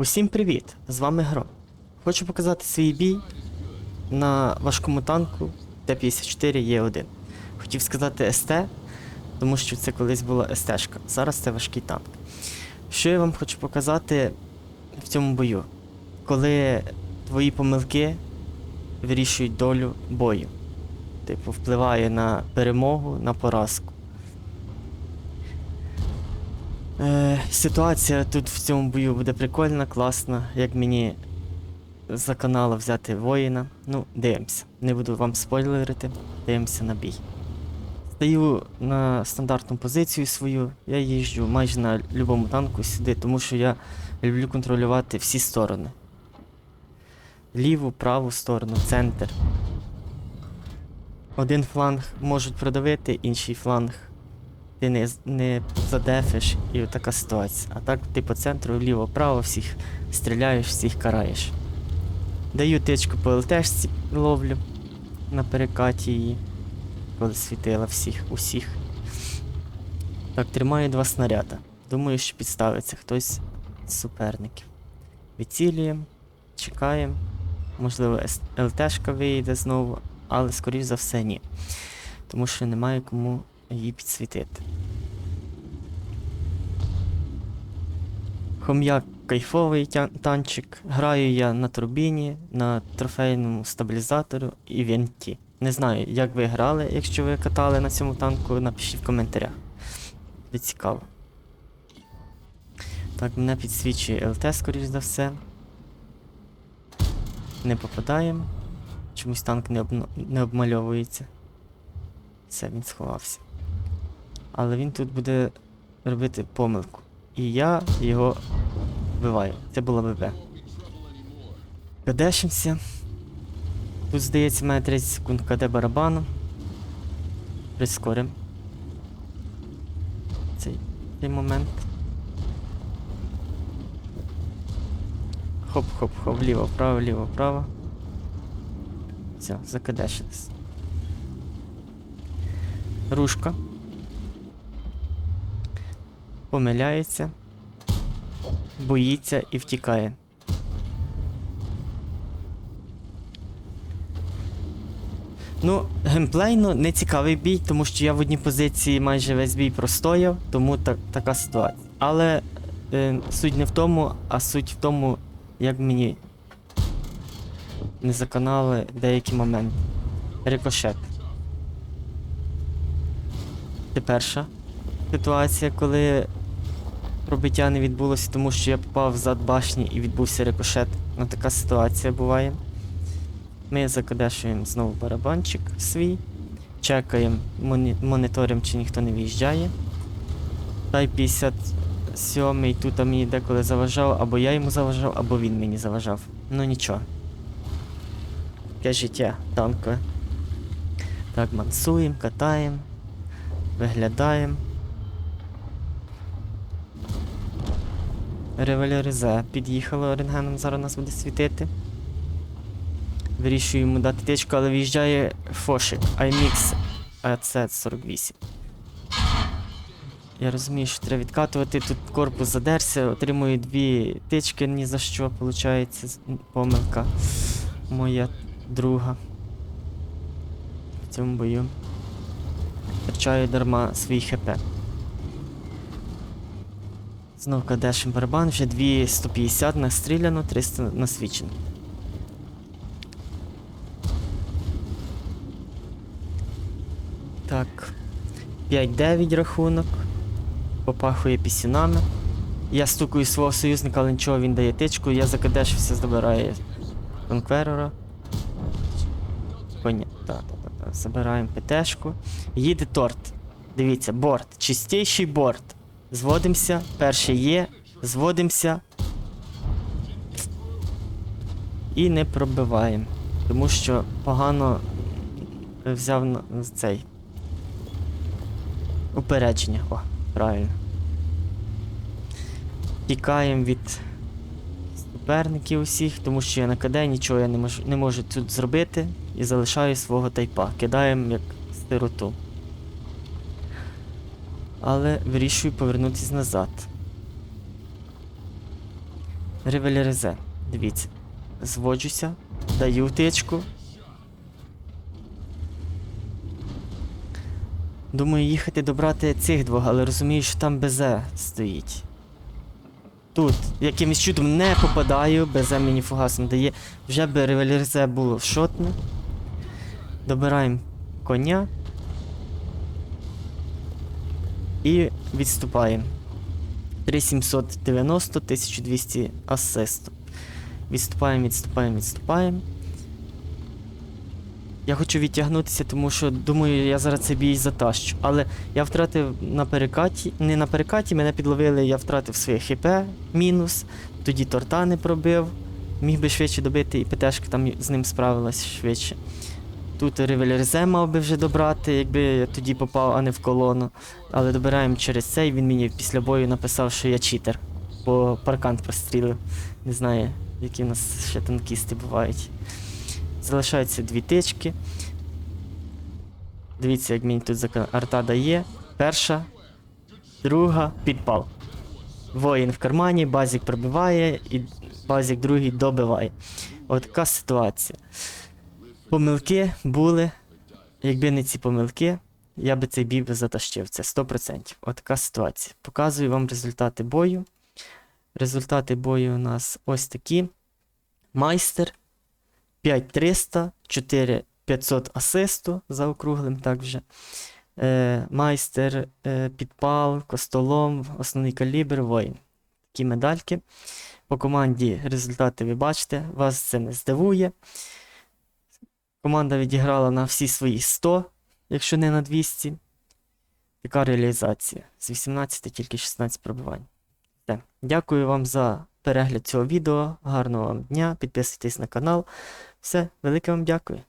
Усім привіт! З вами Гро. Хочу показати свій бій на важкому танку Т-54Е1. Хотів сказати СТ, тому що це колись була СТ-шка. Зараз це важкий танк. Що я вам хочу показати в цьому бою? Коли твої помилки вирішують долю бою. Типу, впливає на перемогу, на поразку. Е, ситуація тут в цьому бою буде прикольна, класна. Як мені за канала взяти воїна. Ну, дивимося. Не буду вам спойлерити, дивимося на бій. Стаю на стандартну позицію свою. Я їжджу майже на будь-якому танку сюди, тому що я люблю контролювати всі сторони. Ліву, праву сторону, центр. Один фланг можуть продавити, інший фланг ти не, не задефиш і така ситуація. А так ти по центру, вліво-право, всіх стріляєш, всіх караєш. Даю тичку по ЛТшці, ловлю на перекаті її, коли світила всіх, усіх. Так, тримаю два снаряда. Думаю, що підставиться хтось з суперників. Відцілюємо, чекаємо. Можливо, ЛТшка вийде знову, але скоріш за все ні. Тому що немає кому її підсвітити. Хом'як кайфовий танчик. Граю я на турбіні, на трофейному стабілізатору і вінті. Не знаю, як ви грали, якщо ви катали на цьому танку, напишіть в коментарях. Буде цікаво. Так, мене підсвічує ЛТ, скоріш за все. Не попадаємо. Чомусь танк не, обно- не обмальовується. Все, він сховався. Але він тут буде робити помилку. І я його вбиваю. Це було ББ. Кадешимося. Тут, здається, має 30 секунд КД барабану. Прискорим. Цей, цей момент. Хоп-хоп-хоп, вліво, вправо, вліво, вправо. Все, закадешились. Рушка. Помиляється. Боїться і втікає. Ну, геймплейно не цікавий бій, тому що я в одній позиції майже весь бій простояв, тому так, така ситуація. Але е, суть не в тому, а суть в тому, як мені не заканали деякі моменти. Рикошет. Це перша ситуація, коли пробиття не відбулося, тому що я попав зад башні і відбувся рикошет. Ну така ситуація буває. Ми закадешуємо знову барабанчик свій, чекаємо, моні- моніторимо, чи ніхто не виїжджає. Тай 57 тут мені деколи заважав, або я йому заважав, або він мені заважав. Ну нічого. Таке життя танкове. Так, мансуємо, катаємо, виглядаємо. Револьверзе під'їхало рентгеном, зараз нас буде світити. Вирішую йому дати тичку, але в'їжджає Фошик, IMX AC48. Я розумію, що треба відкатувати, тут корпус задерся, отримую дві тички ні за що, виходить, помилка моя друга. В цьому бою. Втрачаю дарма свій ХП. Знов кадешим барабан, вже 250 настріляно, 300 насвічено. Так. 5-9 рахунок. Попахує пісюнами. Я стукаю свого союзника, але нічого він дає тичку, я закадешився, забирає конкверора. Так, так, так, так. Забираємо ПТшку. Їде торт. Дивіться, борт. Чистіший борт. Зводимося, перший є, зводимося. І не пробиваємо. Тому що погано взяв на цей. Упередження. О, правильно. Тікаємо від суперників усіх, тому що я на КД нічого я не можу, не можу тут зробити і залишаю свого тайпа. Кидаємо як сироту. Але вирішую повернутися назад. Ревеліризе. Дивіться. Зводжуся, даю втичку. Думаю, їхати добрати цих двох, але розумію, що там БЗ стоїть. Тут якимось чудом не попадаю, БЗ мені фугасом дає. Вже би ревелірзе було шотне. Добираємо коня. І відступаємо. 3790, 1200 асисту. Відступаємо, відступаємо, відступаємо. Я хочу відтягнутися, тому що думаю, я зараз цей бій затащу. Але я втратив на перекаті. Не на перекаті, мене підловили, я втратив своє ХП мінус. Тоді торта не пробив. Міг би швидше добити, і ПТшка там з ним справилась швидше. Тут ревелерзе мав би вже добрати, якби я тоді попав, а не в колону. Але добираємо через цей, він мені після бою написав, що я читер. Бо паркан прострілив. Не знаю, які в нас ще танкісти бувають. Залишаються дві тички. Дивіться, як мені тут арта дає. Перша, друга, підпал. Воїн в кармані, базік пробиває, і базік другий добиває. От така ситуація. Помилки були. Якби не ці помилки, я би цей бій би затащив. Це 100%. От така ситуація. Показую вам результати бою. Результати бою у нас ось такі. Майстер 5300, 4500 асисту заокруглим так вже. Е, майстер, е, підпал, костолом, основний калібр, воїн. Такі медальки. По команді результати ви бачите, вас це не здивує. Команда відіграла на всі свої 100, якщо не на 200. Така реалізація. З 18 тільки 16 пробивань. Все. Дякую вам за перегляд цього відео. Гарного вам дня. Підписуйтесь на канал. Все, велике вам дякую.